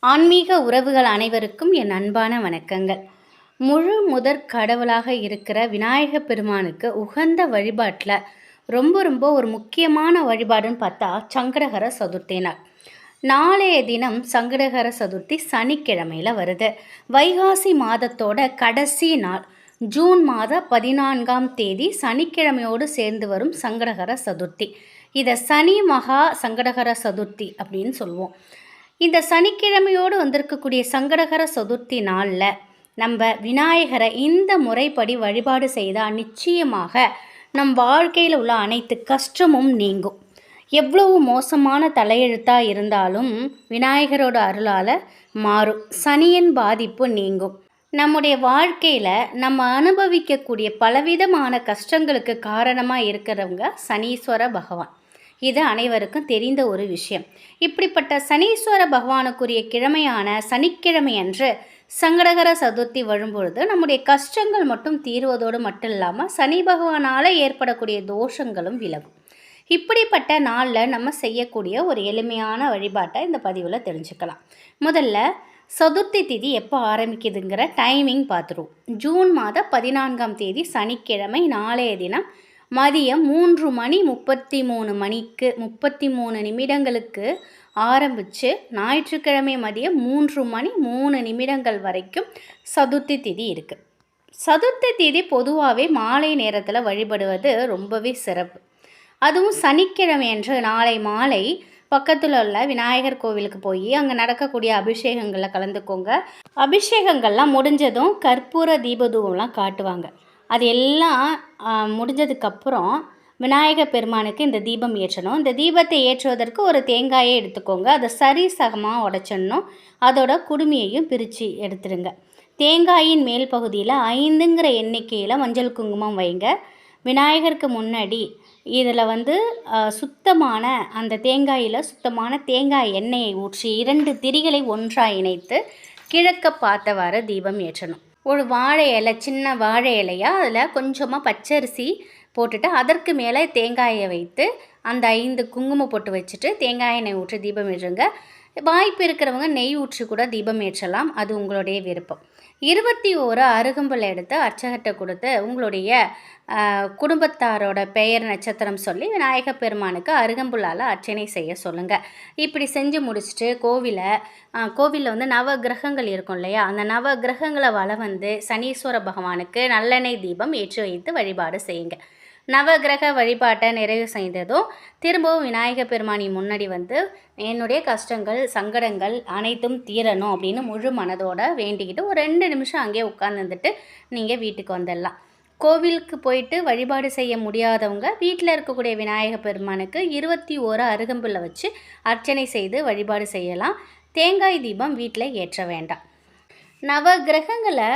ஆன்மீக உறவுகள் அனைவருக்கும் என் அன்பான வணக்கங்கள். முழு முதற் கடவுளாக இருக்கிற விநாயக பெருமானுக்கு உகந்த வழிபாட்டில் ரொம்ப ரொம்ப ஒரு முக்கியமான வழிபாடுன்னு பார்த்தா சங்கடகர சதுர்த்தி நாள். நாளைய தினம் சங்கடகர சதுர்த்தி சனிக்கிழமையில் வருது. வைகாசி மாதத்தோட கடைசி நாள். ஜூன் மாத பதினான்காம் தேதி சனிக்கிழமையோடு சேர்ந்து வரும் சங்கடகர சதுர்த்தி. இதை சனி மகா சங்கடகர சதுர்த்தி அப்படின்னு சொல்லுவோம். இந்த சனிக்கிழமையோடு வந்திருக்கக்கூடிய சங்கடகர சதுர்த்தி நாளில் நம்ம விநாயகரை இந்த முறைப்படி வழிபாடு செய்தால் நிச்சயமாக நம் வாழ்க்கையில் உள்ள அனைத்து கஷ்டமும் நீங்கும். எவ்வளவு மோசமான தலையெழுத்தாக இருந்தாலும் விநாயகரோட அருளால் மாறும். சனியின் பாதிப்பு நீங்கும். நம்முடைய வாழ்க்கையில் நம்ம அனுபவிக்கக்கூடிய பலவிதமான கஷ்டங்களுக்கு காரணமாக இருக்கிறவங்க சனீஸ்வர பகவான். இது அனைவருக்கும் தெரிந்த ஒரு விஷயம். இப்படிப்பட்ட சனீஸ்வர பகவானுக்குரிய கிழமையான சனிக்கிழமை அன்று சங்கடகர சதுர்த்தி வரும்பொழுது நம்முடைய கஷ்டங்கள் மட்டும் தீர்வதோடு மட்டும் இல்லாமல் சனி பகவானால் ஏற்படக்கூடிய தோஷங்களும் விலகும். இப்படிப்பட்ட நாளில் நம்ம செய்யக்கூடிய ஒரு எளிமையான வழிபாட்டை இந்த பதிவில் தெரிஞ்சுக்கலாம். முதல்ல சதுர்த்தி திதி எப்போ ஆரம்பிக்குதுங்கிற டைமிங் பார்த்துருவோம். ஜூன் மாதம் பதினான்காம் தேதி சனிக்கிழமை நாளைய தினம் மதியம் மூன்று மணி முப்பத்தி மூணு மணிக்கு முப்பத்தி மூணு நிமிடங்களுக்கு ஆரம்பித்து ஞாயிற்றுக்கிழமை மதியம் மூன்று மணி மூணு நிமிடங்கள் வரைக்கும் சதுர்த்தி திதி இருக்குது சதுர்த்தி திதி பொதுவாகவே மாலை நேரத்தில் வழிபடுவது ரொம்பவே சிறப்பு. அதுவும் சனிக்கிழமை என்று நாளை மாலை பக்கத்தில் உள்ள விநாயகர் கோவிலுக்கு போய் அங்கே நடக்கக்கூடிய அபிஷேகங்களில் கலந்துக்கோங்க. அபிஷேகங்கள்லாம் முடிஞ்சதும் கற்பூர தீபதூபம்லாம் காட்டுவாங்க. அது எல்லாம் முடிஞ்சதுக்கப்புறம் விநாயகர் பெருமானுக்கு இந்த தீபம் ஏற்றணும். இந்த தீபத்தை ஏற்றுவதற்கு ஒரு தேங்காயை எடுத்துக்கோங்க. அதை சரி சகமாக உடச்சிடணும். அதோட குடுமியையும் பிரித்து எடுத்துடுங்க தேங்காயின் மேல் பகுதியில் ஐந்துங்கிற எண்ணிக்கையில் மஞ்சள் குங்குமம் வைங்க. விநாயகருக்கு முன்னாடி இதில் வந்து சுத்தமான அந்த தேங்காயில் சுத்தமான தேங்காய் எண்ணெயை ஊற்றி இரண்டு திரிகளை ஒன்றாக இணைத்து கிழக்க பார்த்தவாறு தீபம் ஏற்றணும். ஒரு வாழை இலை சின்ன வாழை இலையாக அதில் கொஞ்சமாக பச்சரிசி போட்டுட்டு அதற்கு மேலே தேங்காயை வைத்து அந்த ஐந்து குங்குமம் போட்டு வச்சுட்டு தேங்காய் எண்ணெய் ஊற்றி தீபம் ஏற்றுங்க. வாய்ப்பு இருக்கிறவங்க நெய் ஊற்றி கூட தீபம் ஏற்றலாம். அது உங்களுடைய விருப்பம். இருபத்தி ஓரு அருகம்புல் எடுத்து அர்ச்சகர்கிட்ட கொடுத்து உங்களுடைய குடும்பத்தாரோட பெயர் நட்சத்திரம் சொல்லி விநாயக பெருமானுக்கு அருகம்புல்லால் அர்ச்சனை செய்ய சொல்லுங்கள் இப்படி செஞ்சு முடிச்சுட்டு கோவிலை கோவிலில் வந்து நவ கிரகங்கள் இருக்கும் இல்லையா? அந்த நவ கிரகங்களை வள வந்து சனீஸ்வர பகவானுக்கு நல்லெண்ணெய் தீபம் ஏற்றி வைத்து வழிபாடு செய்யுங்க. நவகிரக வழிபாட்டை நிறைவு செய்ததும் திரும்பவும் விநாயக பெருமானி முன்னாடி வந்து என்னுடைய கஷ்டங்கள் சங்கடங்கள் அனைத்தும் தீரணும் அப்படின்னு முழு மனதோட வேண்டிக்கிட்டு ஒரு ரெண்டு நிமிஷம் அங்கேயே உட்காந்துட்டு நீங்கள் வீட்டுக்கு வந்துடலாம். கோவிலுக்கு போயிட்டு வழிபாடு செய்ய முடியாதவங்க வீட்டில் இருக்கக்கூடிய விநாயக பெருமானுக்கு இருபத்தி ஓரு அருகம்புல்லை வச்சு அர்ச்சனை செய்து வழிபாடு செய்யலாம். தேங்காய் தீபம் வீட்டில் ஏற்ற வேண்டாம். நவ கிரகங்களை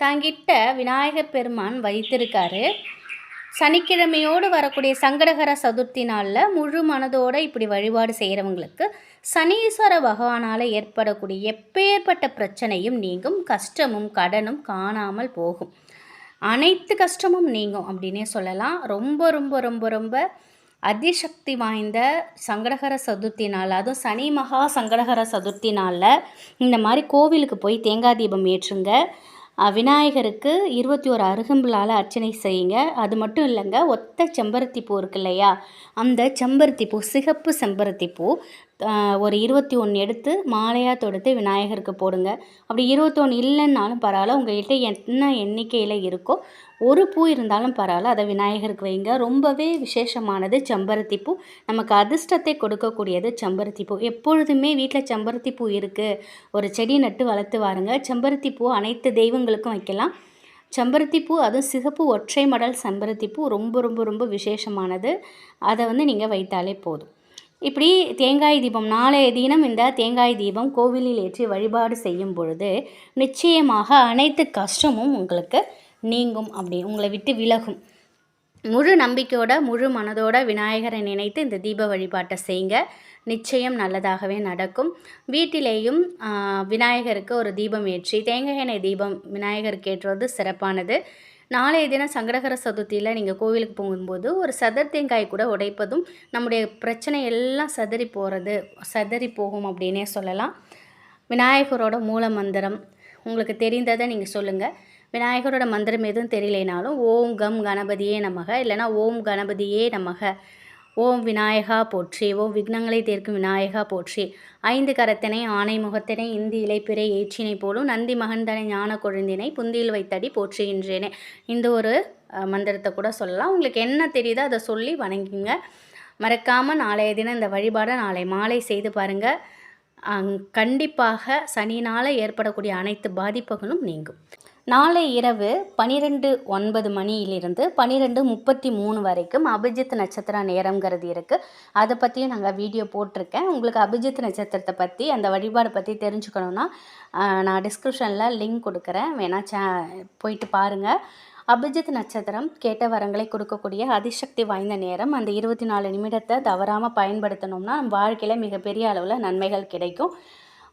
தங்கிட்ட விநாயகர் பெருமான் வைத்திருக்காரு. சனிக்கிழமையோடு வரக்கூடிய சங்கடகர சதுர்த்தி நாளில் முழு மனதோடு இப்படி வழிபாடு செய்கிறவங்களுக்கு சனீஸ்வர பகவானால் ஏற்படக்கூடிய எப்பேற்பட்ட பிரச்சனையும் நீங்கும் கஷ்டமும் கடனும் காணாமல் போகும். அனைத்து கஷ்டமும் நீங்கும் அப்படின்னே சொல்லலாம். ரொம்ப ரொம்ப ரொம்ப ரொம்ப அதிசக்தி வாய்ந்த சங்கடகர சதுர்த்தி நாள். அதுவும் சனி மகா சங்கடகர சதுர்த்தி நாளில் இந்த மாதிரி கோவிலுக்கு போய் தேங்காய் தீபம் ஏற்றுங்க. விநாயகருக்கு இருபத்தி ஒரு அருகம்புலால் அர்ச்சனை செய்யுங்க. அது மட்டும் இல்லைங்க ஒத்த செம்பருத்தி பூ இருக்கு இல்லையா? அந்த செம்பருத்தி பூ சிகப்பு செம்பருத்தி பூ ஒரு இருபத்தி ஒன்று எடுத்து மாலையாக தொடுத்து விநாயகருக்கு போடுங்க. அப்படி இருபத்தொன்று இல்லைன்னாலும் பரவாயில்ல உங்கள்கிட்ட என்ன எண்ணிக்கையில் இருக்கோ ஒரு பூ இருந்தாலும் பரவாயில்ல அதை விநாயகருக்கு வைங்க. ரொம்பவே விசேஷமானது செம்பருத்தி பூ. நமக்கு அதிர்ஷ்டத்தை கொடுக்கக்கூடியது செம்பருத்தி பூ. எப்பொழுதுமே வீட்டில் செம்பருத்தி பூ இருக்குது ஒரு செடி நட்டு வளர்த்து வாருங்க. செம்பருத்தி பூ அனைத்து தெய்வங்களுக்கும் வைக்கலாம். செம்பருத்தி பூ அதுவும் சிகப்பு ஒற்றை மடல் செம்பருத்தி பூ. ரொம்ப ரொம்ப ரொம்ப விசேஷமானது. அதை வந்து நீங்கள் வைத்தாலே போதும். இப்படி தேங்காய் தீபம் நாளைய தினம் இந்த தேங்காய் தீபம் கோவிலில் ஏற்றி வழிபாடு செய்யும் பொழுது நிச்சயமாக அனைத்து கஷ்டமும் உங்களுக்கு நீங்கும் அப்படி. உங்களை விட்டு விலகும். முழு நம்பிக்கையோட முழு மனதோட விநாயகரை நினைத்து இந்த தீப வழிபாட்டை செய்யுங்க. நிச்சயம் நல்லதாகவே நடக்கும். வீட்டிலேயும் விநாயகருக்கு ஒரு தீபம் ஏற்றி தேங்காய் எண்ணெய் தீபம் விநாயகருக்கு ஏற்றுவது சிறப்பானது. நாளைய தினம் சங்கடகர சதுர்த்தியில் நீங்கள் கோவிலுக்கு போகும்போது ஒரு சதர் தேங்காய் கூட உடைப்பதும் நம்முடைய பிரச்சனை எல்லாம் சதறி போகிறது சதறி போகும் அப்படின்னே சொல்லலாம். விநாயகரோட மூல மந்திரம். உங்களுக்கு தெரிந்ததை நீங்கள் சொல்லுங்கள் விநாயகரோட மந்திரம் எதுவும் தெரியலைனாலும் ஓம் கம் கணபதியே நமக. இல்லைனா ஓம் கணபதியே நமக. ஓம் விநாயகா போற்றி. ஓம் விக்னங்களை தீர்க்கும் விநாயகா போற்றி. ஐந்து கரத்தினை ஆணை முகத்தினை இந்தி இலைப்பிறை ஏற்றினை போலும் நந்தி மகந்தனை ஞான கொழுந்தினை புந்தியில் வைத்தடி போற்றுகின்றேனே. இந்த ஒரு மந்திரத்தை கூட சொல்லலாம். உங்களுக்கு என்ன தெரியுதோ அதை சொல்லி வணங்குங்க. மறக்காமல் நாளைய தினம் இந்த வழிபாடை நாளை மாலை செய்து பாருங்கள் கண்டிப்பாக சனினால் ஏற்படக்கூடிய அனைத்து பாதிப்புகளும் நீங்கும். நாளை இரவு பனிரெண்டு ஒன்பது மணியிலிருந்து பன்னிரெண்டு முப்பத்தி மூணு வரைக்கும் அபிஜித் நட்சத்திர நேரங்கிறது இருக்குது அதை பற்றியும் நாங்கள் வீடியோ போட்டிருக்கேன். உங்களுக்கு அபிஜித் நட்சத்திரத்தை பற்றி அந்த வழிபாடு பற்றி தெரிஞ்சுக்கணுன்னா நான் டிஸ்கிரிப்ஷனில் லிங்க் கொடுக்குறேன். வேணால் சே போயிட்டு பாருங்கள் அபிஜித் நட்சத்திரம் கேட்ட வரங்களை கொடுக்கக்கூடிய அதிசக்தி வாய்ந்த நேரம். அந்த இருபத்தி நாலு நிமிடத்தை தவறாமல் பயன்படுத்தணும்னா நம்ம வாழ்க்கையில் மிகப்பெரிய அளவில் நன்மைகள் கிடைக்கும்.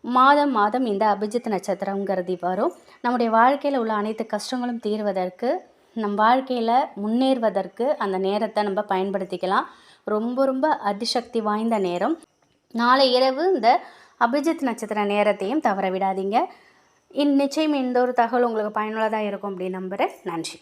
மாதம் மாதம் இந்த அபிஜித் நட்சத்திரங்கிறது வரும். நம்முடைய வாழ்க்கையில் உள்ள அனைத்து கஷ்டங்களும் தீர்வதற்கு நம் வாழ்க்கையில் முன்னேறுவதற்கு அந்த நேரத்தை நம்ம பயன்படுத்திக்கலாம். ரொம்ப ரொம்ப அதிசக்தி வாய்ந்த நேரம். நாளை இரவு இந்த அபிஜித் நட்சத்திர நேரத்தையும் தவற விடாதீங்க. இன் நிச்சயம் இந்த ஒரு தகவல் உங்களுக்கு பயனுள்ளதாக இருக்கும் அப்படின்னு நம்புகிறேன் நன்றி.